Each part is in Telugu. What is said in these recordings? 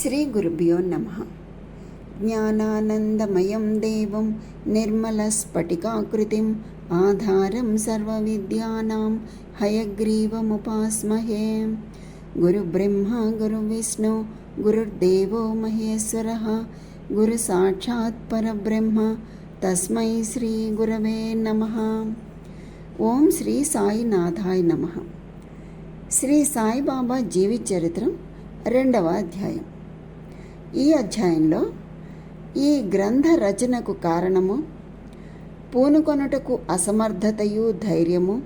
శ్రీ గురుభ్యో నమ. జ్ఞానానందమయం దేవం నిర్మలస్ఫటికాకృతిం ఆధారం సర్వవిద్యానాం హయగ్రీవముపాస్మహే. గురుబ్రహ్మ గురువిష్ణు గురుర్దేవో మహేశ్వర. గురు సాక్షాత్ పరబ్రహ్మ తస్మై శ్రీ గురవే నమ. ఓం శ్రీ సాయినాథాయ నమ. శ్రీ సాయిబాబా జీవిత చరిత్రం రెండవ అధ్యాయం. ఈ అధ్యాయంలో ఈ గ్రంథ రచనకు కారణము పూనుకొనుటకు అసమర్థతయు ధైర్యము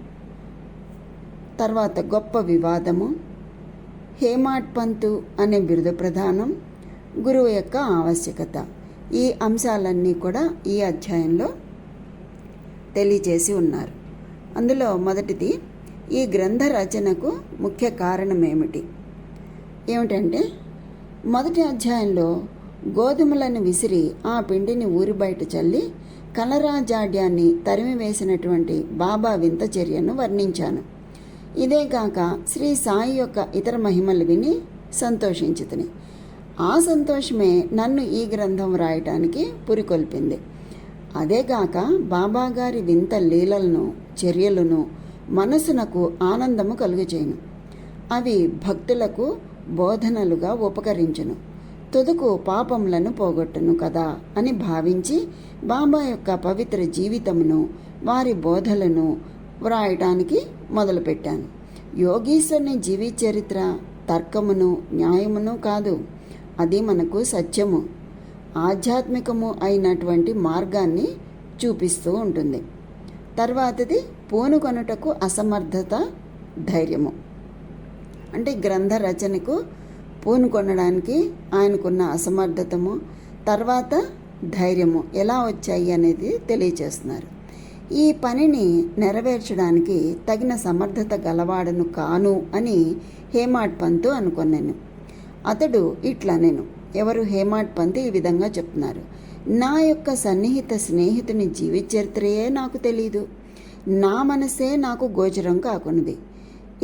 తర్వాత గొప్ప వివాదము హేమాట్ పంతు అనే బిరుదు ప్రధానం గురువు యొక్క ఆవశ్యకత. ఈ అంశాలన్నీ కూడా ఈ అధ్యాయంలో తెలియచేసి ఉన్నారు. అందులో మొదటిది ఈ గ్రంథ రచనకు ముఖ్య కారణం ఏమిటి? ఏమిటంటే మొదటి అధ్యాయంలో గోధుమలను విసిరి ఆ పిండిని ఊరి బయట చల్లి కలరాజాడ్యాన్ని తరిమివేసినటువంటి బాబా వింత చర్యను వర్ణించాను. ఇదే కాక శ్రీ సాయి యొక్క ఇతర మహిమలు విని సంతోషించుతుని. ఆ సంతోషమే నన్ను ఈ గ్రంథం రాయటానికి పురికొల్పింది. అదేగాక బాబాగారి వింత లీలలను చర్యలను మనసునకు ఆనందము కలుగజేయను. అవి భక్తులకు బోధనలుగా ఉపకరించును. తుదుకు పాపములను పోగొట్టును కదా అని భావించి బాబా యొక్క పవిత్ర జీవితమును వారి బోధలను వ్రాయటానికి మొదలుపెట్టాను. యోగీశ్వరుని జీవి చరిత్ర తర్కమును న్యాయమును కాదు అది మనకు సత్యము. ఆధ్యాత్మికము అయినటువంటి మార్గాన్ని చూపిస్తూ ఉంటుంది. తర్వాతది పూనుకొనుటకు అసమర్థత ధైర్యము. అంటే గ్రంథ రచనకు పూనుకొనడానికి ఆయనకున్న అసమర్థతము తర్వాత ధైర్యము ఎలా వచ్చాయి అనేది తెలియచేస్తున్నారు. ఈ పనిని నెరవేర్చడానికి తగిన సమర్థత గలవాడను కాను అని హేమాడ్ పంతు అనుకున్నాను. అతడు ఇట్లా నేను ఎవరు హేమాడ్ పంత్ ఈ విధంగా చెప్తున్నారు నా యొక్క సన్నిహిత స్నేహితుని జీవిత చరిత్రయే నాకు తెలియదు నా మనసే నాకు గోచరం కాకున్నది.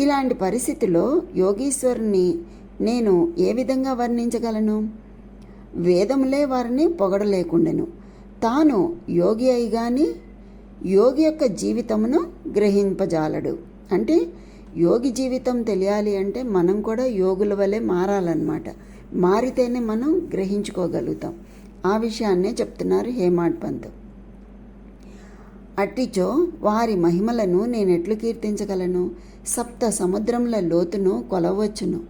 ఇలాంటి పరిస్థితిలో యోగీశ్వరుని నేను ఏ విధంగా వర్ణించగలను? వేదములే వారిని పొగడలేకుండెను. తాను యోగి అయి గాని యోగి యొక్క జీవితమును గ్రహింపజాలడు. అంటే యోగి జీవితం తెలియాలి అంటే మనం కూడా యోగుల వలె మారాలన్నమాట. మారితేనే మనం గ్రహించుకోగలుగుతాం. ఆ విషయాన్నే చెప్తున్నారు హేమాడ్ పంత్. అట్టిచో వారి మహిమలను నేనెట్లు కీర్తించగలను. సప్త సముద్రముల లోతును కొలవచ్చును.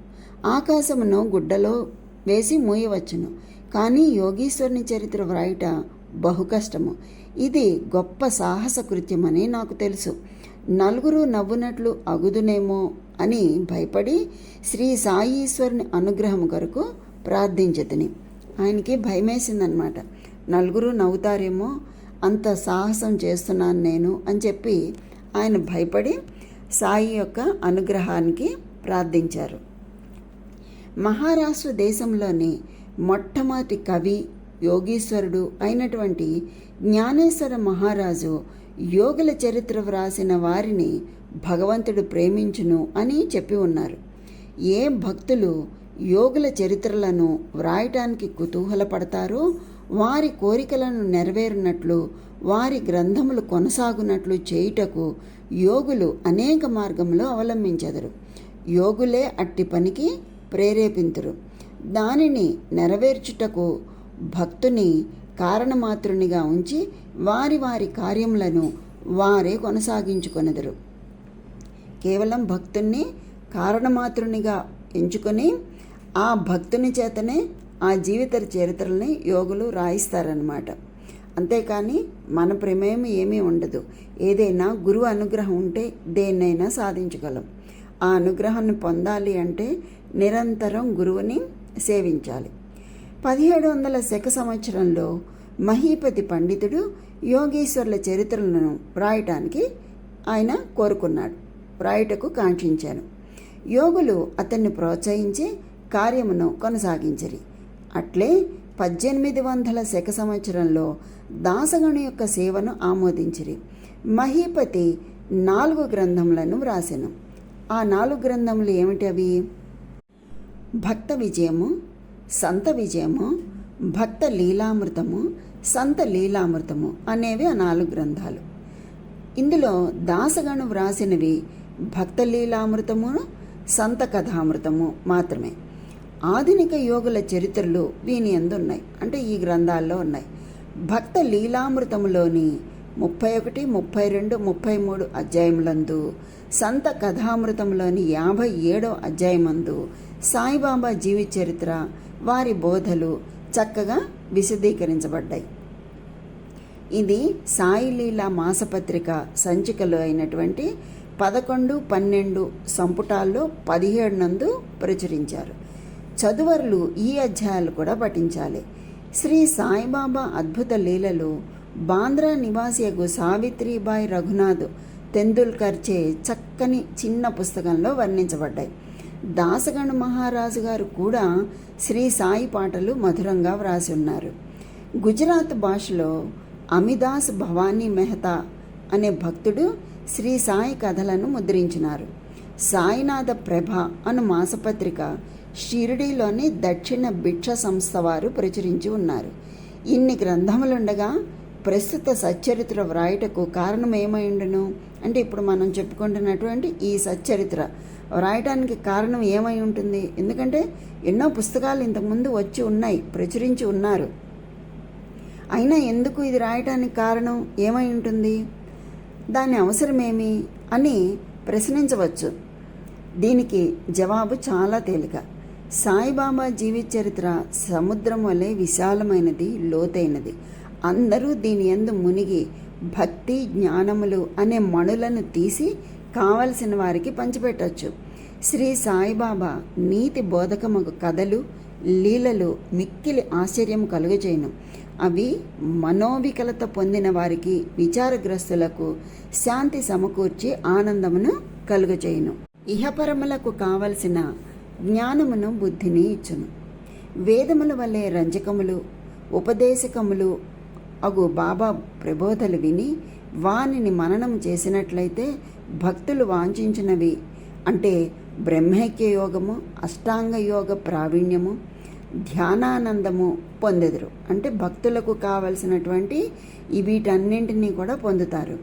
ఆకాశమును గుడ్డలో వేసి మూయవచ్చును. కానీ యోగీశ్వరుని చరిత్ర వ్రాయుట బహు కష్టము. ఇది గొప్ప సాహస కృత్యమని నాకు తెలుసు. నలుగురు నవ్వునట్లు అగుదునేమో అని భయపడి శ్రీ సాయీశ్వరుని అనుగ్రహం కొరకు ప్రార్థించతిని. ఆయనకి భయమేసిందనమాట. నలుగురు నవ్వుతారేమో అంత సాహసం చేస్తున్నాను నేను అని చెప్పి ఆయన భయపడి సాయి యొక్క అనుగ్రహానికి ప్రార్థించారు. మహారాష్ట్ర దేశంలోని మొట్టమొదటి కవి యోగీశ్వరుడు అయినటువంటి జ్ఞానేశ్వర మహారాజు యోగుల చరిత్ర వ్రాసిన వారిని భగవంతుడు ప్రేమించును అని చెప్పి ఉన్నారు. ఏ భక్తులు యోగుల చరిత్రలను వ్రాయటానికి కుతూహలపడతారో వారి కోరికలను నెరవేరినట్లు వారి గ్రంథములు కొనసాగునట్లు చేయుటకు యోగులు అనేక మార్గములు అవలంబించెదరు. యోగులే అట్టి పనికి ప్రేరేపింతురు. దానిని నెరవేర్చుటకు భక్తుని కారణమాత్రునిగా ఉంచి వారి వారి కార్యములను వారే కొనసాగించుకొనెదరు. కేవలం భక్తుణ్ణి కారణమాత్రునిగా ఎంచుకొని ఆ భక్తుని చేతనే ఆ జీవిత చరిత్రల్ని యోగులు రాయిస్తారనమాట అంతేకాని మన ప్రమేయం ఏమీ ఉండదు. ఏదైనా గురువు అనుగ్రహం ఉంటే దేన్నైనా సాధించగలం. ఆ అనుగ్రహాన్ని పొందాలి అంటే నిరంతరం గురువుని సేవించాలి. పదిహేడు వందల శక సంవత్సరంలో మహీపతి పండితుడు యోగీశ్వర్ల చరిత్రలను వ్రాయటానికి ఆయన కోరుకున్నాడు. వ్రాయుటకు కాంక్షించాను. యోగులు అతన్ని ప్రోత్సహించి కార్యమును కొనసాగించరి. అట్లే పద్దెనిమిది వందల శక సంవత్సరంలో దాసగణు యొక్క సేవను ఆమోదించిరి. మహీపతి నాలుగు గ్రంథములను వ్రాసెను. ఆ నాలుగు గ్రంథములు ఏమిటి అవి? భక్త విజయము సంత విజయము భక్త లీలామృతము సంత లీలామృతము అనేవి ఆ నాలుగు గ్రంథాలు. ఇందులో దాసగణు వ్రాసినవి భక్త లీలామృతము సంత కథామృతము మాత్రమే. ఆధునిక యోగుల చరిత్రలు వీని ఎందున్నాయి? అంటే ఈ గ్రంథాల్లో ఉన్నాయి. భక్త లీలామృతములోని ముప్పై ఒకటి ముప్పై రెండు ముప్పై మూడు అధ్యాయములందు సంత కథామృతంలోని యాభై ఏడో అధ్యాయమందు సాయిబాబా జీవి చరిత్ర వారి బోధలు చక్కగా విశదీకరించబడ్డాయి. ఇది సాయిలీల మాసపత్రిక సంచికలో అయినటువంటి పదకొండు పన్నెండు సంపుటాల్లో పదిహేడు నందు ప్రచురించారు. చదువరులు ఈ అధ్యాయాలు కూడా పఠించాలి. శ్రీ సాయిబాబా అద్భుత లీలలు బాంద్రా నివాసియకు సావిత్రిబాయి రఘునాథ్ తెందుల్కర్ చే చక్కని చిన్న పుస్తకంలో వర్ణించబడ్డాయి. దాసగణ మహారాజు గారు కూడా శ్రీ సాయి పాటలు మధురంగా వ్రాసి ఉన్నారు. గుజరాత్ భాషలో అమిదాస్ భవానీ మెహతా అనే భక్తుడు శ్రీ సాయి కథలను ముద్రించినారు. సాయినాథ ప్రభ అను మాసపత్రిక షిరిడీలోని దక్షిణ భిక్ష సంస్థ వారు ప్రచురించి ఉన్నారు. ఇన్ని గ్రంథములుండగా ప్రస్తుత సచ్చరిత్ర వ్రాయటకు కారణం ఏమై ఉండును? అంటే ఇప్పుడు మనం చెప్పుకుంటున్నటువంటి ఈ సచ్చరిత్ర వ్రాయటానికి కారణం ఏమై ఉంటుంది? ఎందుకంటే ఎన్నో పుస్తకాలు ఇంతకుముందు వచ్చి ఉన్నాయి ప్రచురించి ఉన్నారు. అయినా ఎందుకు ఇది రాయటానికి కారణం ఏమై ఉంటుంది? దాని అవసరమేమి అని ప్రశ్నించవచ్చు. దీనికి జవాబు చాలా తేలిక. సాయిబాబా జీవిత చరిత్ర సముద్రం వలె విశాలమైనది లోతైనది. అందరూ దీని ఎందు మునిగి భక్తి జ్ఞానములు అనే మణులను తీసి కావలసిన వారికి పంచిపెట్టచ్చు. శ్రీ సాయిబాబా నీతి బోధకమగు కథలు లీలలు మిక్కిలి ఆశ్చర్యం కలుగజేయను అవి మనోవికలత పొందిన వారికి విచారగ్రస్తులకు శాంతి సమకూర్చి ఆనందమును కలుగజేయును ఇహపరములకు కావలసిన జ్ఞానమును బుద్ధిని ఇచ్చును. వేదముల వల్లే రంజకములు ఉపదేశకములు అగు బాబా ప్రబోధలు విని వానిని మననం చేసినట్లయితే భక్తులు వాంఛించినవి. అంటే బ్రహ్మైక్య యోగము అష్టాంగ యోగ ప్రావీణ్యము ధ్యానానందము పొందెదరు. అంటే భక్తులకు కావలసినటువంటి వీటన్నింటినీ కూడా పొందుతారు.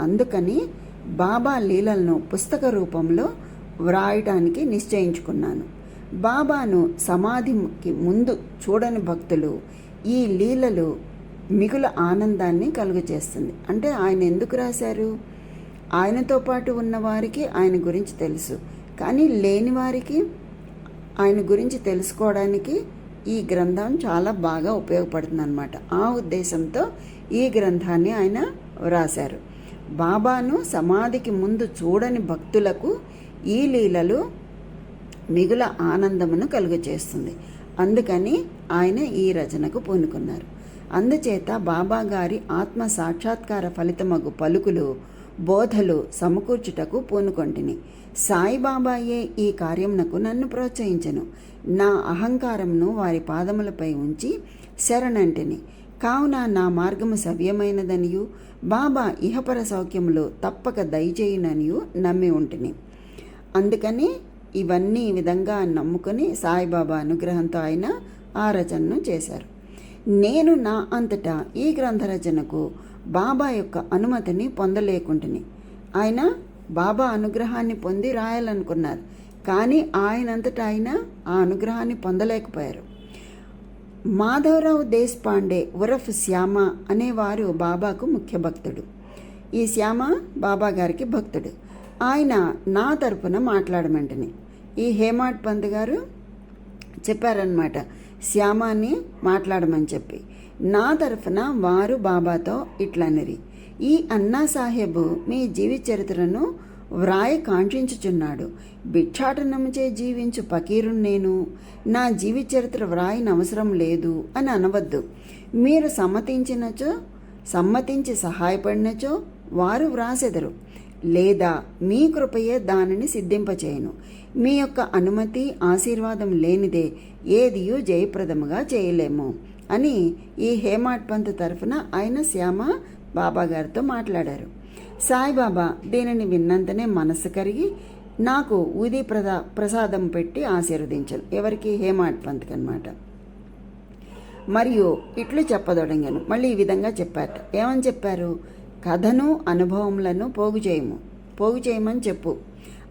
అందుకని బాబా లీలలను పుస్తక రూపంలో వ్రాయటానికి నిశ్చయించుకున్నాను. బాబాను సమాధికి ముందు చూడని భక్తులు ఈ లీలలు మిగుల ఆనందాన్ని కలుగజేస్తుంది. అంటే ఆయన ఎందుకు రాశారు? ఆయనతో పాటు ఉన్నవారికి ఆయన గురించి తెలుసు. కానీ లేని వారికి ఆయన గురించి తెలుసుకోవడానికి ఈ గ్రంథం చాలా బాగా ఉపయోగపడుతుంది అనమాట ఆ ఉద్దేశంతో ఈ గ్రంథాన్ని ఆయన వ్రాశారు బాబాను సమాధికి ముందు చూడని భక్తులకు ఈ లీలలు మిగుల ఆనందమును కలుగచేస్తుంది. అందుకని ఆయన ఈ రచనకు పూనుకున్నారు. అందుచేత బాబా గారి ఆత్మ సాక్షాత్కార ఫలితమగు పలుకులు బోధలు సమకూర్చుటకు పూనుకొంటిని. సాయిబాబాయే ఈ కార్యమునకు నన్ను ప్రోత్సహించను. నా అహంకారంను వారి పాదములపై ఉంచి శరణంటిని. కావున నా మార్గము సవ్యమైనదనియు బాబా ఇహపర సౌఖ్యములు తప్పక దయచేయుననియు నమ్మి ఉంటిని. అందుకని ఇవన్నీ ఈ విధంగా నమ్ముకొని సాయిబాబా అనుగ్రహంతో ఆయన ఆ రచనను చేశారు. నేను నా అంతటా ఈ గ్రంథ రచనకు బాబా యొక్క అనుమతిని పొందలేకుంటుని. ఆయన బాబా అనుగ్రహాన్ని పొంది రాయాలనుకున్నారు. కానీ ఆయనంతటా ఆయన ఆ అనుగ్రహాన్ని పొందలేకపోయారు. మాధవరావు దేశపాండే ఉరఫ్ శ్యామ అనేవారు బాబాకు ముఖ్య భక్తుడు ఈ శ్యామ బాబా గారికి భక్తుడు. ఆయన నా తరపున మాట్లాడమంటని. ఈ హేమాట్ పంత్ గారు చెప్పారనమాట శ్యామాన్ని మాట్లాడమని చెప్పి. నా తరఫున వారు బాబాతో ఇట్లనిరి. ఈ అన్నా సాహెబు మీ జీవిత చరిత్రను వ్రాయ కాంక్షించుచున్నాడు. భిక్షాటనముచే జీవించు పకీరు నేను. నా జీవిత చరిత్ర వ్రాయని అవసరం లేదు అని అనవద్దు. మీరు సమ్మతించినచో సమ్మతించి సహాయపడినచో వారు వ్రాసెదరు. లేదా మీ కృపయే దానిని సిద్ధింపచేయను. మీ యొక్క అనుమతి ఆశీర్వాదం లేనిదే ఏదియూ జయప్రదముగా చేయలేము అని ఈ హేమాట్ పంత్ తరఫున ఆయన శ్యామ బాబా గారితో మాట్లాడారు. సాయిబాబా దీనిని విన్నంతనే మనస్సు కరిగి నాకు ఊది ప్రదా ప్రసాదం పెట్టి ఆశీర్వదించారు ఎవరికి? హేమాట్ పంత్కి అనమాట మరియు ఇట్లు చెప్పదొడంగాను. మళ్ళీ ఈ విధంగా చెప్పారట. ఏమని చెప్పారు? కథను అనుభవములను పోగు చేయము పోగు చేయమని చెప్పు.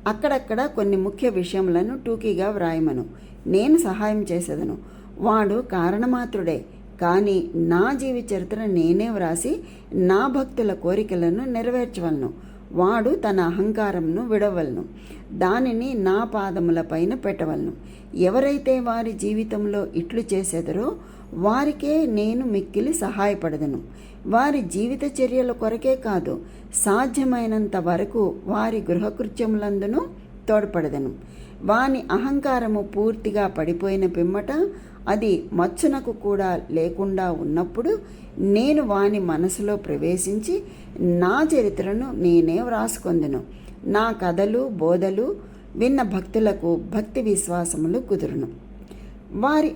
అక్కడక్కడ కొన్ని ముఖ్య విషయములను టూకీగా వ్రాయమను. నేను సహాయం చేసేదను. వాడు కారణమాత్రుడే. కానీ నా జీవి చరిత్ర నేనే వ్రాసి నా భక్తుల కోరికలను నెరవేర్చవలను. వాడు తన అహంకారంను విడవలను. దానిని నా పాదముల పైన పెట్టవలను. ఎవరైతే వారి జీవితంలో ఇట్లు చేసేదరో వారికే నేను మిక్కిలి సహాయపడదను. వారి జీవిత చర్యల కొరకే కాదు సాధ్యమైనంత వరకు వారి గృహకృత్యములందును తోడ్పడదను. వాని అహంకారము పూర్తిగా పడిపోయిన పిమ్మట అది మచ్చునకు కూడా లేకుండా ఉన్నప్పుడు నేను వాని మనసులో ప్రవేశించి నా చరిత్రను నేనే వ్రాసుకొందును. నా కథలు బోధలు విన్న భక్తులకు భక్తి విశ్వాసములు కుదురును. వారి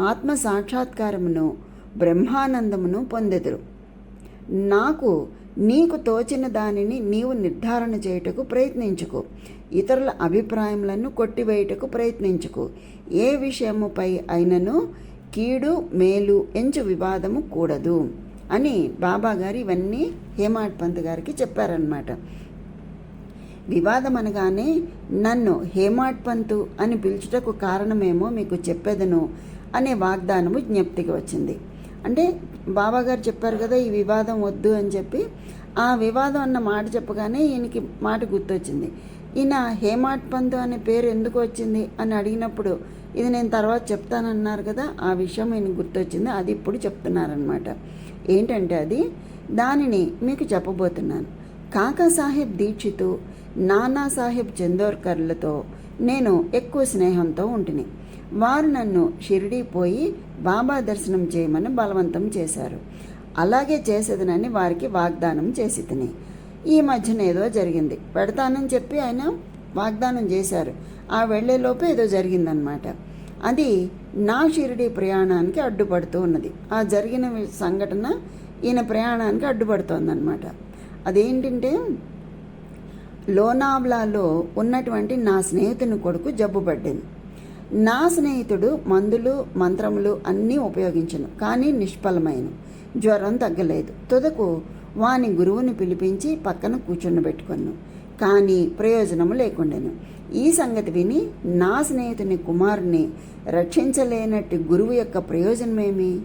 ఆత్మ సాక్షాత్కారమును బ్రహ్మానందమును పొందెదురు. నాకు నీకు తోచిన దానిని నీవు నిర్ధారణ చేయుటకు ప్రయత్నించుకో. ఇతరుల అభిప్రాయములను కొట్టివేయుటకు ప్రయత్నించుకో. ఏ విషయముపై అయినను కీడు మేలు ఎంచు వివాదము కూడదు అని బాబా గారు ఇవన్నీ హేమాడ్ పంత్ గారికి చెప్పారనమాట వివాదం అనగానే నన్ను హేమాడ్పంతు అని పిలుచుటకు కారణమేమో మీకు చెప్పేదను అనే వాగ్దానము జ్ఞప్తికి వచ్చింది. అంటే బాబాగారు చెప్పారు కదా ఈ వివాదం వద్దు అని చెప్పి. ఆ వివాదం అన్న మాట చెప్పగానే ఈయనకి మాట గుర్తొచ్చింది. ఈయన హేమాట్ పంతు అనే పేరు ఎందుకు వచ్చింది అని అడిగినప్పుడు ఇది నేను తర్వాత చెప్తానన్నారు కదా ఆ విషయం ఈయన గుర్తొచ్చింది. అది ఇప్పుడు చెప్తున్నారనమాట ఏంటంటే అది దానిని మీకు చెప్పబోతున్నాను. కాకా సాహెబ్ దీక్షితు నానా సాహెబ్ చందోర్కర్లతో నేను ఎక్కువ స్నేహంతో ఉంటుని. వారు నన్ను షిరిడీ పోయి బాబా దర్శనం చేయమని బలవంతం చేశారు. అలాగే చేసేదనని వారికి వాగ్దానం చేసి తిని ఈ మధ్యన ఏదో జరిగింది. పెడతానని చెప్పి ఆయన వాగ్దానం చేశారు. ఆ వెళ్ళేలోపు ఏదో జరిగిందనమాట. అది నా షిరిడి ప్రయాణానికి అడ్డుపడుతూ ఉన్నది. ఆ జరిగిన సంఘటన ఈయన ప్రయాణానికి అడ్డుపడుతోందనమాట. అదేంటంటే లోనావ్లాలో ఉన్నటువంటి నా స్నేహితుని కొడుకు జబ్బుపడ్డాను నా స్నేహితుడు మందులు మంత్రములు అన్నీ ఉపయోగించను కానీ నిష్ఫలమైన జ్వరం తగ్గలేదు. తుదకు వాని గురువుని పిలిపించి పక్కన కూర్చుండబెట్టుకున్నాను కానీ ప్రయోజనము లేకుండాను. ఈ సంగతి విని నా స్నేహితుని కుమారుని రక్షించలేనట్టు గురువు యొక్క ప్రయోజనమేమి?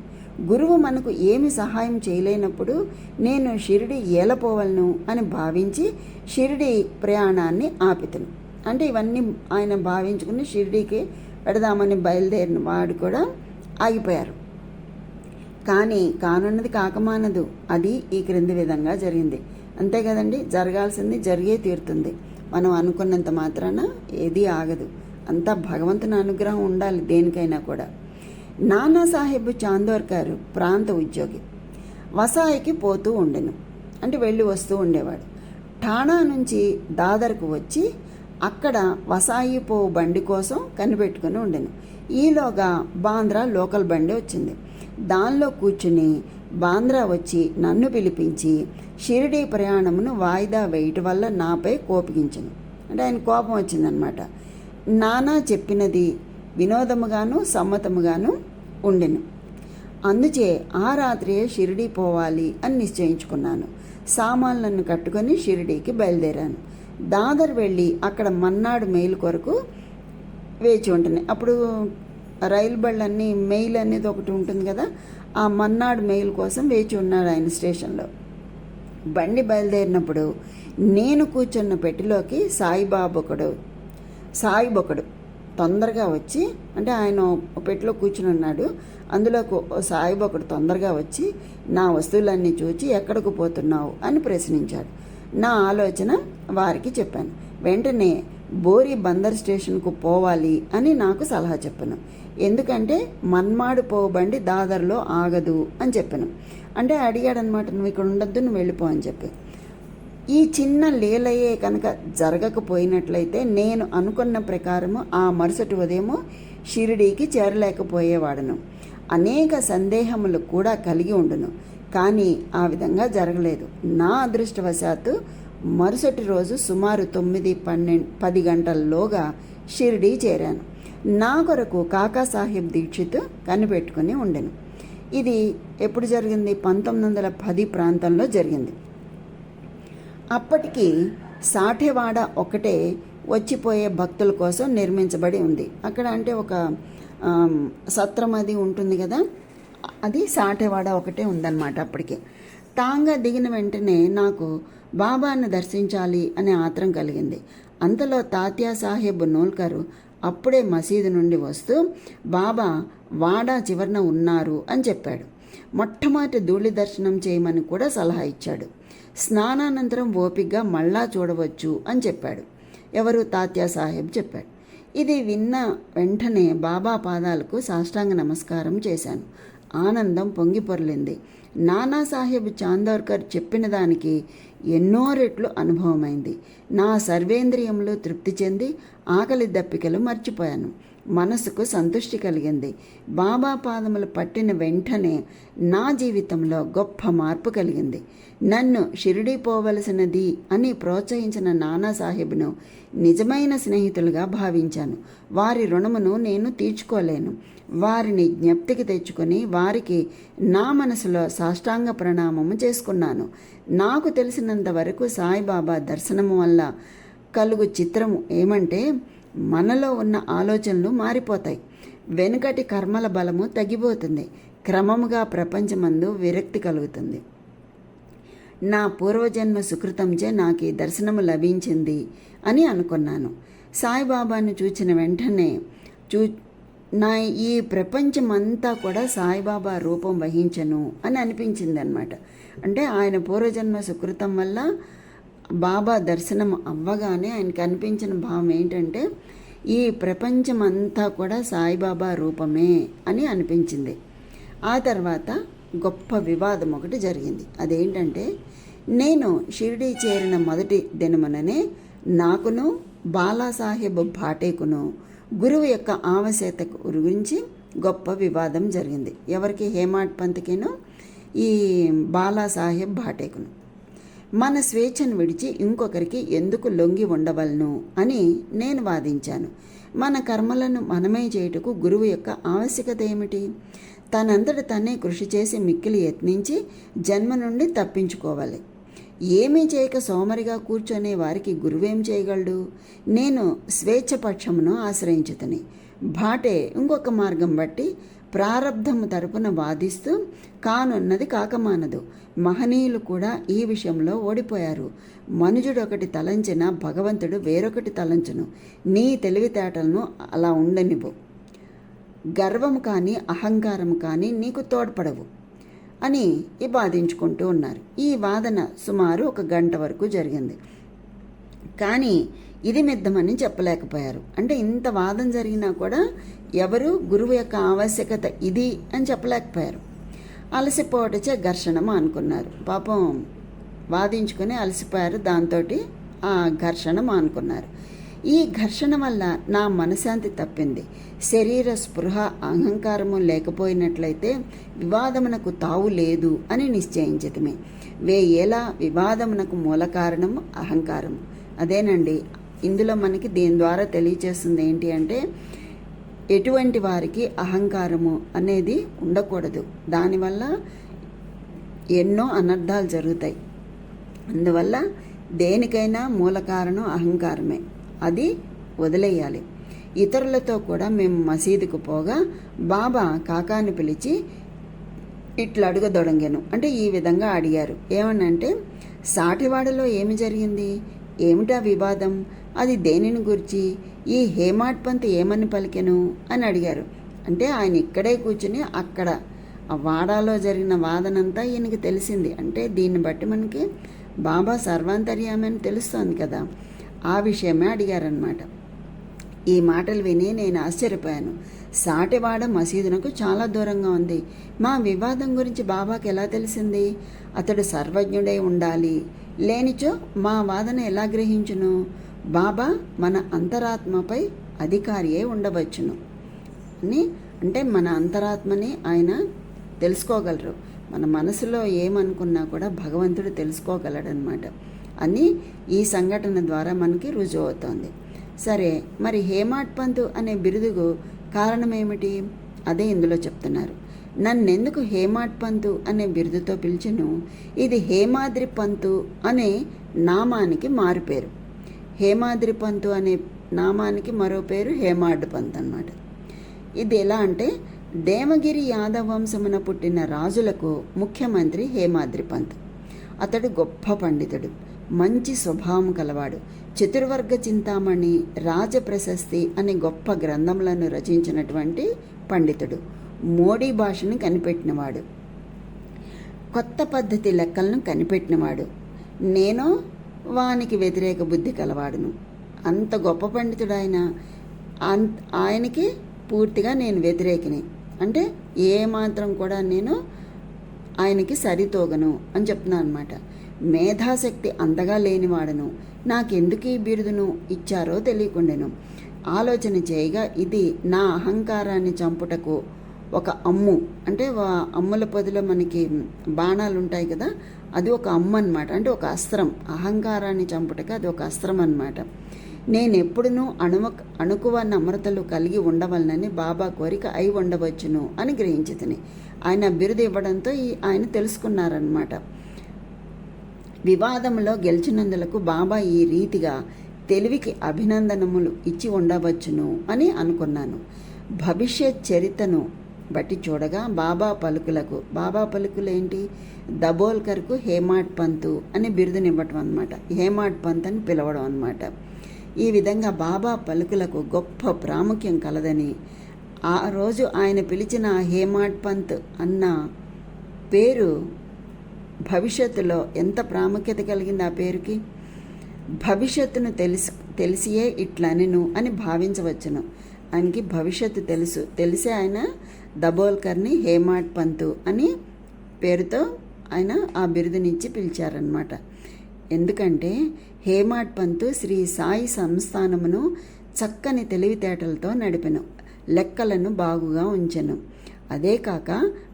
గురువు మనకు ఏమి సహాయం చేయలేనప్పుడు నేను షిరిడి ఏలపోవలను అని భావించి షిరిడి ప్రయాణాన్ని ఆపితను. అంటే ఇవన్నీ ఆయన భావించుకుని షిరిడికి పెడదామని బయలుదేరిన వాడు కూడా ఆగిపోయారు. కానీ కానున్నది కాకమానదు. అది ఈ క్రింది విధంగా జరిగింది. అంతే కదండి? జరగాల్సింది జరిగే తీరుతుంది. మనం అనుకున్నంత మాత్రాన ఏది ఆగదు. అంతా భగవంతుని అనుగ్రహం ఉండాలి దేనికైనా కూడా. నానాసాహెబ్ చాందోర్కర్ ప్రాంత ఉద్యోగి. వసాయికి పోతూ ఉండెను. అంటే వెళ్ళి వస్తూ ఉండేవాడు. ఠాణా నుంచి దాదర్కు వచ్చి అక్కడ వసాయి పో బండి కోసం కనిపెట్టుకుని ఉండెను. ఈలోగా బాంద్రా లోకల్ బండి వచ్చింది. దానిలో కూర్చుని బాంద్రా వచ్చి నన్ను పిలిపించి షిరిడీ ప్రయాణమును వాయిదా వేయటం వల్ల నాపై కోపగించను. అంటే ఆయన కోపం వచ్చిందనమాట. నానా చెప్పినది వినోదముగాను సమ్మతముగాను ఉండెను. అందుచే ఆ రాత్రియే షిరిడీ పోవాలి అని నిశ్చయించుకున్నాను. సామాన్లను కట్టుకొని షిరిడీకి బయలుదేరాను. దాదర్ వెళ్ళి అక్కడ మన్నాడు మెయిల్ కొరకు వేచి ఉంటుంది అప్పుడు రైలు బళ్ళన్నీ మెయిల్ అనేది ఒకటి ఉంటుంది కదా ఆ మన్నాడు మెయిల్ కోసం వేచి ఉన్నాడు ఆయన స్టేషన్లో. బండి బయలుదేరినప్పుడు నేను కూర్చున్న పెట్టిలోకి సాయిబాబు ఒకడు సాయిబొకడు తొందరగా వచ్చి అంటే ఆయన పెట్టిలో కూర్చుని ఉన్నాడు. అందులో సాయిబు ఒకడు తొందరగా వచ్చి నా వస్తువులన్నీ చూచి ఎక్కడికి పోతున్నావు? అని ప్రశ్నించాడు. నా ఆలోచన వారికి చెప్పాను. వెంటనే బోరి బందర్ స్టేషన్కు పోవాలి అని నాకు సలహా చెప్పాను. ఎందుకంటే మన్మాడు పోబండి దాదర్లో ఆగదు అని చెప్పాను. అంటే అడిగాడనమాట నువ్వు ఇక్కడ ఉండొద్దు నువ్వు వెళ్ళిపో అని చెప్పి. ఈ చిన్న లీలయే కనుక జరగకపోయినట్లయితే నేను అనుకున్న ప్రకారము ఆ మరుసటి ఉదయము షిరిడీకి చేరలేకపోయేవాడను. అనేక సందేహములు కూడా కలిగి ఉండును కానీ ఆ విధంగా జరగలేదు. నా అదృష్టవశాత్తు మరుసటి రోజు సుమారు తొమ్మిది పన్నెండు పది గంటల్లోగా షిరిడీ చేరాను. నా కొరకు కాకాసాహెబ్ దీక్షిత్ కనిపెట్టుకుని ఉండెను. ఇది ఎప్పుడు జరిగింది? పంతొమ్మిది వందల పది ప్రాంతంలో జరిగింది. అప్పటికి సాఠెవాడ ఒకటే వచ్చిపోయే భక్తుల కోసం నిర్మించబడి ఉంది. అక్కడ అంటే ఒక సత్రం అది ఉంటుంది కదా? అది సాఠెవాడ ఒకటే ఉందన్నమాట అప్పటికి. తాంగా దిగిన వెంటనే నాకు బాబాను దర్శించాలి అనే ఆత్రం కలిగింది. అంతలో తాత్యా సాహెబ్ నోల్కరు అప్పుడే మసీదు నుండి వస్తూ బాబా వాడా చివరన ఉన్నారు అని చెప్పాడు. మొట్టమొదటి ధూళి దర్శనం చేయమని కూడా సలహా ఇచ్చాడు. స్నానానంతరం ఓపిగ్గా మళ్ళా చూడవచ్చు అని చెప్పాడు. ఎవరు తాత్యా సాహెబ్ చెప్పాడు. ఇది విన్న వెంటనే బాబా పాదాలకు సాష్టాంగ నమస్కారం చేశాను. ఆనందం పొంగిపొరలింది నానాసాహెబ్ చాందోర్కర్ చెప్పిన దానికి ఎన్నో రెట్లు అనుభవమైంది. నా సర్వేంద్రియంలో తృప్తి చెంది ఆకలి దప్పికలు మర్చిపోయాను. మనసుకు సంతృష్టి కలిగింది. బాబా పాదములు పట్టిన వెంటనే నా జీవితంలో గొప్ప మార్పు కలిగింది. నన్ను షిరిడి పోవలసినది అని ప్రోత్సహించిన నానా సాహెబ్ను నిజమైన స్నేహితులుగా భావించాను. వారి రుణమును నేను తీర్చుకోలేను. వారిని జ్ఞప్తికి తెచ్చుకొని వారికి నా మనసులో సాష్టాంగ ప్రణామము చేసుకున్నాను. నాకు తెలిసినంత వరకు సాయిబాబా దర్శనము వల్ల కలుగు చిత్రము ఏమంటే మనలో ఉన్న ఆలోచనలు మారిపోతాయి. వెనుకటి కర్మల బలము తగ్గిపోతుంది. క్రమముగా ప్రపంచమందు విరక్తి కలుగుతుంది. నా పూర్వజన్మ సుకృతంచే నాకు ఈ దర్శనము లభించింది అని అనుకున్నాను. సాయిబాబాను చూచిన వెంటనే చూ నా ఈ ప్రపంచమంతా కూడా సాయిబాబా రూపం వహించను అని అనిపించింది అనమాట అంటే ఆయన పూర్వజన్మ సుకృతం వల్ల బాబా దర్శనం అవ్వగానే ఆయనకి అనిపించిన భావం ఏంటంటే ఈ ప్రపంచమంతా కూడా సాయిబాబా రూపమే అని అనిపించింది. ఆ తర్వాత గొప్ప వివాదం ఒకటి జరిగింది. అదేంటంటే నేను షిరిడీ చేరిన మొదటి దినముననే నాకును బాలాసాహెబ్ భాటేకును గురువు యొక్క ఆవశ్యత గురించి గొప్ప వివాదం జరిగింది. ఎవరికి? హేమాడ్ పంత్కిను ఈ బాలాసాహెబ్ భాటేకును. మన స్వేచ్ఛను విడిచి ఇంకొకరికి ఎందుకు లొంగి ఉండవలను అని నేను వాదించాను. మన కర్మలను మనమే చేయుటకు గురువు యొక్క ఆవశ్యకత ఏమిటి? తనంతట తనే కృషి చేసి మిక్కిలి యత్నించి జన్మ నుండి తప్పించుకోవాలి. ఏమీ చేయక సోమరిగా కూర్చొనే వారికి గురువేం చేయగలడు? నేను స్వేచ్ఛపక్షమును ఆశ్రయించుతని. భాటే ఇంకొక మార్గం బట్టి ప్రారబ్ధము తరపున వాదిస్తూ కానున్నది కాకమానదు. మహనీయులు కూడా ఈ విషయంలో ఓడిపోయారు. మనుజుడు ఒకటి తలంచిన భగవంతుడు వేరొకటి తలంచును. నీ తెలివితేటలను అలా ఉండనివ్వు. గర్వము కానీ అహంకారం కానీ నీకు తోడ్పడవు అని ఈ బాధించుకుంటూ ఉన్నారు. ఈ వాదన సుమారు ఒక గంట వరకు జరిగింది. కానీ ఇది మిద్దమని చెప్పలేకపోయారు. అంటే ఇంత వాదన జరిగినా కూడా ఎవరు గురువు యొక్క ఆవశ్యకత ఇది అని చెప్పలేకపోయారు. అలసిపోవటచే ఘర్షణ అనుకున్నారు. పాపం వాదించుకొని అలసిపోయారు. దాంతో ఆ ఘర్షణ మానుకున్నారు ఈ ఘర్షణ వల్ల నా మనశాంతి తప్పింది. శరీర స్పృహ అహంకారము లేకపోయినట్లయితే వివాదమునకు తావు లేదు అని నిశ్చయించటమే. వేయేలా వివాదమునకు మూల కారణము అహంకారము. అదేనండి. ఇందులో మనకి దీని ద్వారా తెలియచేస్తుంది ఏంటి అంటే ఎటువంటి వారికి అహంకారము అనేది ఉండకూడదు. దానివల్ల ఎన్నో అనర్థాలు జరుగుతాయి. అందువల్ల దేనికైనా మూల కారణం అహంకారమే. అది వదిలేయాలి. ఇతరులతో కూడా మేము మసీదుకు పోగా బాబా కాకాని పిలిచి ఇట్లా అడుగదొడంగాను. అంటే ఈ విధంగా అడిగారు. ఏమనంటే సాటివాడలో ఏమి జరిగింది? ఏమిటా వివాదం? అది దేనిని గురించి? ఈ హేమాడ్ పంత్ ఏమని పలికెను అని అడిగారు. అంటే ఆయన ఇక్కడే కూర్చుని అక్కడ ఆ వాడాలో జరిగిన వాదనంతా ఈయనకి తెలిసింది. అంటే దీన్ని బట్టి మనకి బాబా సర్వాంతర్యామి అని తెలుస్తోంది కదా? ఆ విషయమే అడిగారనమాట ఈ మాటలు విని నేను ఆశ్చర్యపోయాను. సాటివాడ మసీదునకు చాలా దూరంగా ఉంది. మా వివాదం గురించి బాబాకి ఎలా తెలిసింది? అతడు సర్వజ్ఞుడై ఉండాలి. లేనిచో మా వాదన ఎలా గ్రహించును? బాబా మన అంతరాత్మపై అధికారి అయి ఉండవచ్చును. అని అంటే మన అంతరాత్మని ఆయన తెలుసుకోగలరు. మన మనసులో ఏమనుకున్నా కూడా భగవంతుడు తెలుసుకోగలడనమాట అని ఈ సంఘటన ద్వారా మనకి రుజువు అవుతోంది. సరే మరి హేమాట్ పంతు అనే బిరుదుకు కారణం ఏమిటి అదే ఇందులో చెప్తున్నారు. నన్నెందుకు హేమాట్ పంతు అనే బిరుదుతో పిలిచెను? ఇది హేమాద్రి పంతు అనే నామానికి మారుపేరు. హేమాద్రి పంతు అనే నామానికి మరో పేరు హేమాడ్ పంత్ అన్నమాట. ఇది ఎలా అంటే దేవగిరి యాదవ వంశమున పుట్టిన రాజులకు ముఖ్యమంత్రి హేమాద్రి పంత్. అతడు గొప్ప పండితుడు మంచి స్వభావం కలవాడు చతుర్వర్గ చింతామణి రాజప్రశస్తి అనే గొప్ప గ్రంథములను రచించినటువంటి పండితుడు. మోడీ భాషను కనిపెట్టినవాడు. కొత్త పద్ధతి లెక్కలను కనిపెట్టినవాడు. నేను వానికి వ్యతిరేక బుద్ధి కలవాడును. అంత గొప్ప పండితుడు ఆయన అంత ఆయనకి పూర్తిగా నేను వ్యతిరేకిని. అంటే ఏ మాత్రం కూడా నేను ఆయనకి సరితోగను అని చెప్తున్నాను అనమాట మేధాశక్తి అంతగా లేనివాడను. నాకెందుకు ఈ బిరుదును ఇచ్చారో తెలియకుండాను. ఆలోచన చేయగా ఇది నా అహంకారాన్ని చంపుటకు ఒక అమ్ము. అంటే వా- అమ్ముల పొదిలో మనకి బాణాలు ఉంటాయి కదా అది ఒక అమ్ము అనమాట అంటే ఒక అస్త్రం. అహంకారాన్ని చంపుటకు అది ఒక అస్త్రం అనమాట నేను ఎప్పుడునూ అణువ అణుకువ నమ్రతలు కలిగి ఉండవలనని బాబా కోరిక అయి ఉండవచ్చును అని గ్రహించితిని. ఆయన బిరుదు ఇవ్వడంతో ఈ ఆయన తెలుసుకున్నారనమాట వివాదంలో గెలిచినందులకు బాబా ఈ రీతిగా తెలివికి అభినందనములు ఇచ్చి ఉండవచ్చును అని అనుకున్నాను. భవిష్యత్ చరితను బట్టి చూడగా బాబా పలుకులకు బాబా పలుకులు ఏంటి దబోల్కర్కు హేమాడ్ పంతు అని బిరుదునివ్వటం అనమాట హేమాడ్ పంత్ అని పిలవడం అనమాట ఈ విధంగా బాబా పలుకులకు గొప్ప ప్రాముఖ్యం కలదని ఆ రోజు ఆయన పిలిచిన హేమాడ్ పంత్ అన్న పేరు భవిష్యత్తులో ఎంత ప్రాముఖ్యత కలిగింది ఆ పేరుకి? భవిష్యత్తును తెలుసు తెలిసియే ఇట్లనెను అని భావించవచ్చును. ఆయనకి భవిష్యత్తు తెలుసు. తెలిసే ఆయన దబోల్కర్ని హేమాడ్ పంతు అని పేరుతో ఆయన ఆ బిరుదునిచ్చి పిలిచారనమాట ఎందుకంటే హేమాడ్ పంతు శ్రీ సాయి సంస్థానమును చక్కని తెలివితేటలతో నడిపెను లెక్కలను బాగుగా ఉంచెను. అదే కాక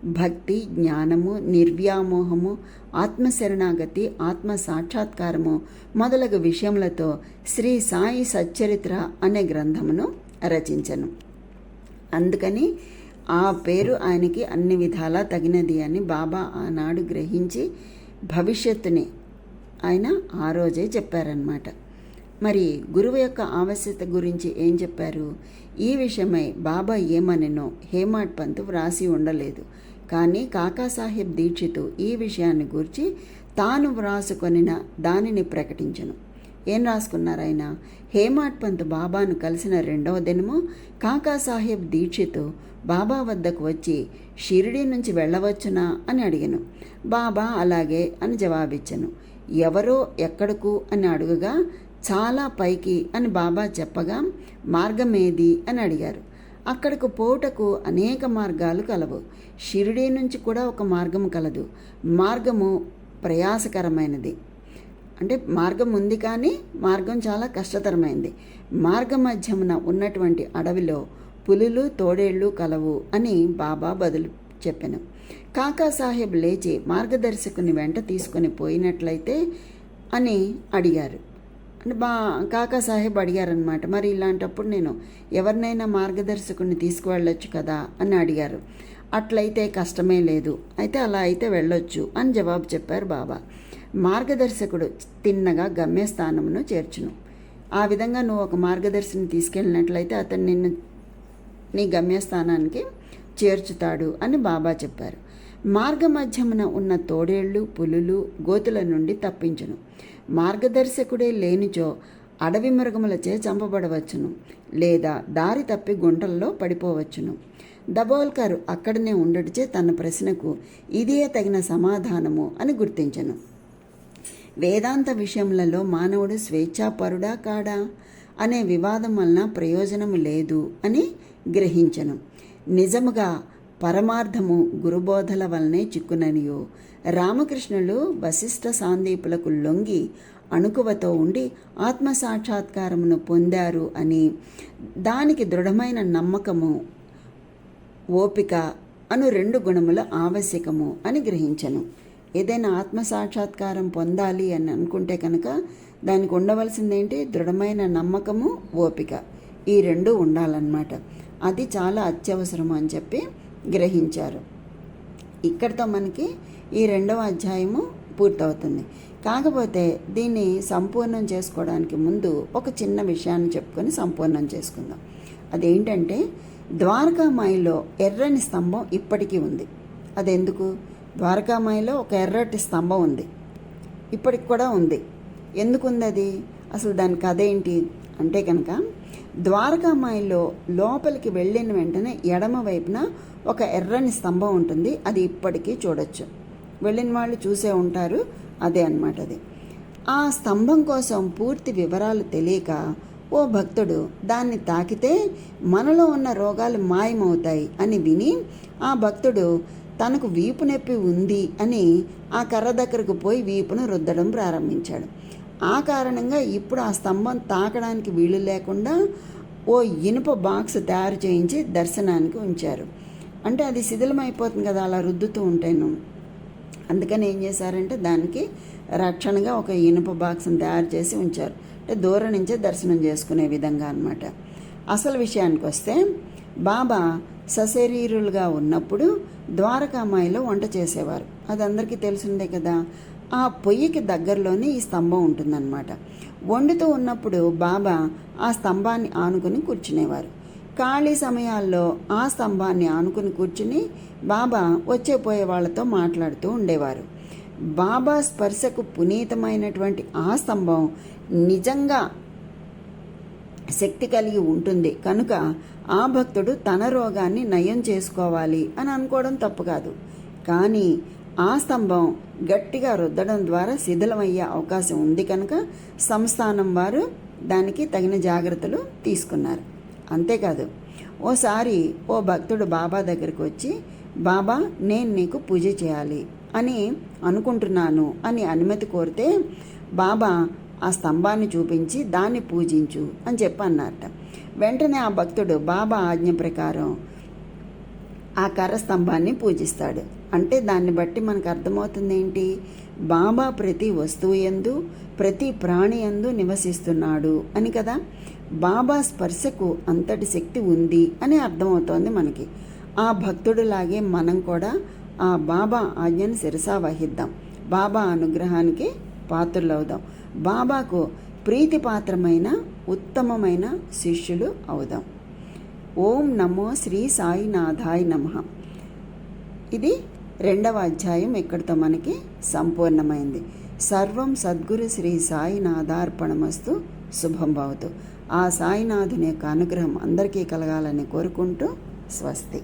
భక్తి జ్ఞానము నిర్వ్యామోహము ఆత్మశరణాగతి ఆత్మ సాక్షాత్కారము మొదలగు విషయములతో శ్రీ సాయి సచ్చరిత్ర అనే గ్రంథమును రచించను. అందుకని ఆ పేరు ఆయనకి అన్ని విధాలా తగినది అని బాబా ఆనాడు గ్రహించి భవిష్యత్తుని ఆయన ఆ రోజే చెప్పారనమాట మరి గురువు యొక్క ఆవశ్యత గురించి ఏం చెప్పారు? ఈ విషయమై బాబా ఏమనెనో హేమాడ్ పంత్ వ్రాసి ఉండలేదు. కానీ కాకాసాహెబ్ దీక్షితు ఈ విషయాన్ని గురించి తాను వ్రాసుకొనిన దానిని ప్రకటించను. ఏం రాసుకున్నారు ఆయన హేమాడ్ పంత్ బాబాను కలిసిన రెండవ దినము కాకాసాహెబ్ దీక్షిత్ బాబా వద్దకు వచ్చి షిరిడి నుంచి వెళ్ళవచ్చునా? అని అడిగాను. బాబా అలాగే అని జవాబిచ్చాను. ఎవరో ఎక్కడకు? అని అడుగగా చాలా పైకి అని బాబా చెప్పగా మార్గం ఏది అని అడిగారు. అక్కడకు పోవుటకు అనేక మార్గాలు కలవు. షిరిడీ నుంచి కూడా ఒక మార్గం కలదు. మార్గము ప్రయాసకరమైనది. అంటే మార్గం ఉంది కానీ మార్గం చాలా కష్టతరమైంది. మార్గ మధ్యమున ఉన్నటువంటి అడవిలో పులులు తోడేళ్ళు కలవు అని బాబా బదులు చెప్పాను. కాకాసాహెబ్ లేచి మార్గదర్శకుని వెంట తీసుకొని పోయినట్లయితే అని అడిగారు. అంటే బా కాకాసాహెబ్ అడిగారనమాట మరి ఇలాంటప్పుడు నేను ఎవరినైనా మార్గదర్శకుని తీసుకువెళ్ళొచ్చు కదా? అని అడిగారు. అట్లయితే కష్టమే లేదు. అయితే అలా అయితే వెళ్ళొచ్చు అని జవాబు చెప్పారు బాబా. మార్గదర్శకుడు తిన్నగా గమ్యస్థానమును చేర్చును. ఆ విధంగా నువ్వు ఒక మార్గదర్శిని తీసుకెళ్ళినట్లయితే అతను నిన్ను నీ గమ్యస్థానానికి చేర్చుతాడు అని బాబా చెప్పారు. మార్గమధ్యమున ఉన్న తోడేళ్ళు పులులు గోతుల నుండి తప్పించును. మార్గదర్శకుడే లేనిచో అడవి మృగములచే చంపబడవచ్చును లేదా దారి తప్పి గుంటల్లో పడిపోవచ్చును. దబోల్కర్ అక్కడనే ఉండడిచే తన ప్రశ్నకు ఇదే తగిన సమాధానము అని గుర్తించను. వేదాంత విషయములలో మానవుడు స్వేచ్ఛాపరుడా కాడా? అనే వివాదం వలన ప్రయోజనం లేదు అని గ్రహించను. నిజముగా పరమార్థము గురుబోధల వలనే చిక్కుననియో. రామకృష్ణులు వశిష్ఠ సాందీపులకు లొంగి అణుకువతో ఉండి ఆత్మసాక్షాత్కారమును పొందారు అని దానికి దృఢమైన నమ్మకము ఓపిక అను రెండు గుణముల ఆవశ్యకము అని గ్రహించను. ఏదైనా ఆత్మ సాక్షాత్కారం పొందాలి అని అనుకుంటే కనుక దానికి ఉండవలసిందేంటి? దృఢమైన నమ్మకము ఓపిక. ఈ రెండు ఉండాలన్నమాట. అది చాలా అత్యవసరము అని చెప్పి గ్రహించారు. ఇక్కడితో మనకి ఈ రెండవ అధ్యాయము పూర్తవుతుంది. కాకపోతే దీన్ని సంపూర్ణం చేసుకోవడానికి ముందు ఒక చిన్న విషయాన్ని చెప్పుకొని సంపూర్ణం చేసుకుందాం. అదేంటంటే ద్వారకామాయిలో ఎర్రని స్తంభం ఇప్పటికీ ఉంది. అదెందుకు? ద్వారకామాయిలో ఒక ఎర్రటి స్తంభం ఉంది. ఇప్పటికి కూడా ఉంది. ఎందుకు ఉంది అది అసలు దాని కథ ఏంటి? అంటే కనుక ద్వారకామాయిలో లోపలికి వెళ్ళిన వెంటనే ఎడమ వైపున ఒక ఎర్రని స్తంభం ఉంటుంది. అది ఇప్పటికీ చూడొచ్చు. వెళ్ళిన వాళ్ళు చూసే ఉంటారు. అదే అన్నమాట అది. ఆ స్తంభం కోసం పూర్తి వివరాలు తెలియక ఓ భక్తుడు దాన్ని తాకితే మనలో ఉన్న రోగాలు మాయమవుతాయి అని విని ఆ భక్తుడు తనకు వీపు నొప్పి ఉంది అని ఆ కర్ర దగ్గరకు పోయి వీపును రుద్దడం ప్రారంభించాడు. ఆ కారణంగా ఇప్పుడు ఆ స్తంభం తాకడానికి వీలు లేకుండా ఓ ఇనుప బాక్స్ తయారు చేయించి దర్శనానికి ఉంచారు. అంటే అది శిథిలమైపోతుంది కదా అలా రుద్దుతూ ఉంటాను. అందుకని ఏం చేశారంటే దానికి రక్షణగా ఒక ఇనుప బాక్స్ని తయారు చేసి ఉంచారు. అంటే దూరం నుంచే దర్శనం చేసుకునే విధంగా అనమాట అసలు విషయానికి వస్తే బాబా సశరీరులుగా ఉన్నప్పుడు ద్వారకామాయిలో వంట చేసేవారు. అది అందరికీ తెలిసిందే కదా. ఆ పొయ్యికి దగ్గరలోనే ఈ స్తంభం ఉంటుందన్నమాట. వండుతూ ఉన్నప్పుడు బాబా ఆ స్తంభాన్ని ఆనుకుని కూర్చునేవారు. ఖాళీ సమయాల్లో ఆ స్తంభాన్ని ఆనుకుని కూర్చుని బాబా వచ్చే పోయే వాళ్ళతో మాట్లాడుతూ ఉండేవారు. బాబా స్పర్శకు పునీతమైనటువంటి ఆ స్తంభం నిజంగా శక్తి కలిగి ఉంటుంది. కనుక ఆ భక్తుడు తన రోగాన్ని నయం చేసుకోవాలి అని అనుకోవడం తప్పు కాదు. కానీ ఆ స్తంభం గట్టిగా రుద్దడం ద్వారా శిథిలమయ్యే అవకాశం ఉంది కనుక సంస్థానం వారు దానికి తగిన జాగ్రత్తలు తీసుకున్నారు. అంతేకాదు ఓసారి ఓ భక్తుడు బాబా దగ్గరికి వచ్చి బాబా నేను నీకు పూజ చేయాలి అని అనుకుంటున్నాను అని అనుమతి కోరితే బాబా ఆ స్తంభాన్ని చూపించి దాన్ని పూజించు అని చెప్పి అన్నారట వెంటనే ఆ భక్తుడు బాబా ఆజ్ఞ ప్రకారం ఆ కర్ర స్తంభాన్ని పూజిస్తాడు. అంటే దాన్ని బట్టి మనకు అర్థమవుతుంది ఏంటి బాబా ప్రతి వస్తువు ఎందు ప్రతి ప్రాణి ఎందు నివసిస్తున్నాడు అని కదా? బాబా స్పర్శకు అంతటి శక్తి ఉంది అని అర్థమవుతోంది మనకి. ఆ భక్తుడిలాగే మనం కూడా ఆ బాబా ఆజ్ఞను శిరసా వహిద్దాం బాబా అనుగ్రహానికి పాత్రలవుదాం. బాబాకు ప్రీతిపాత్రమైన ఉత్తమమైన శిష్యులు అవుదాం. ఓం నమో శ్రీ సాయినాథాయ నమ. ఇది రెండవ అధ్యాయం ఇక్కడితో మనకి సంపూర్ణమైంది. సర్వం సద్గురు శ్రీ సాయినాథార్పణమస్తు శుభం భవతు. ఆ సాయినాథుని యొక్క అనుగ్రహం అందరికీ కలగాలని కోరుకుంటూ స్వస్తి.